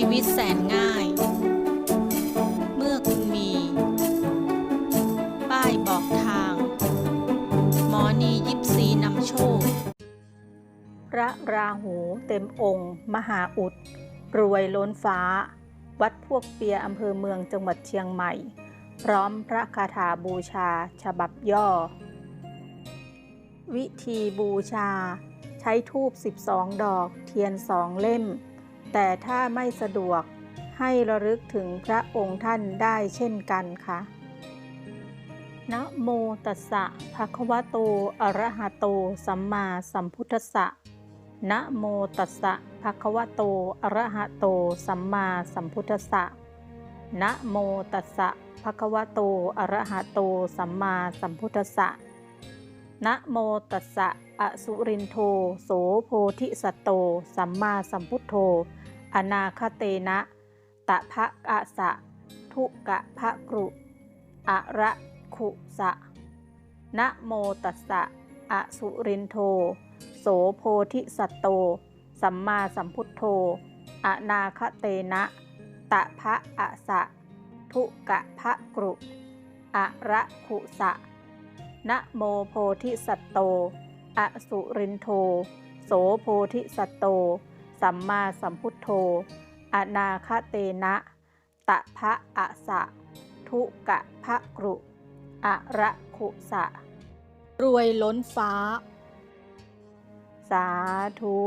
ชีวิตแสนง่าย เมื่อคุณมี ป้ายบอกทาง หมอนียิปซีนำโชค พระราหูเต็มองค์ มหาอุด รวยล้นฟ้า วัดพวกเปียอำเภอเมืองจังหวัดเชียงใหม่ พร้อมพระคาถาบูชาฉบับย่อ วิธีบูชา ใช้ทูบ 12 ดอก เทียนสองเล่ม แต่ถ้าไม่สะดวกให้ระลึกถึงพระองค์ท่านได้เช่นกันค่ะ นะโมตัสสะภะคะวะโต อะระหะโต สัมมาสัมพุทธัสสะ นะโมตัสสะภะคะวะโต อะระหะโต สัมมาสัมพุทธัสสะ นะโมตัสสะภะคะวะโต อะระหะโต สัมมาสัมพุทธัสสะ นะโมตัสสะอสุรินโท โสโพธิสัตโต สัมมาสัมพุทโธ อนาคเตนะ ตะภะกะสะ ทุกะภะกรุอะระขุสะนะโมตัสสะอสุรินโท โสโพธิสัตโต สัมมาสัมพุทโธ อนาคเตนะ ตะภะอะสะ ทุกะภะกรุอะระขุสะ นะโมโพธิสัตโต อสุรินโท โสโพธิสัตโต สัมมาสัมพุทโธ อนาคเตนะ ตะภะอะสะ ทุกะภะกรุ อะระขุสะ รวยล้นฟ้า สาธุ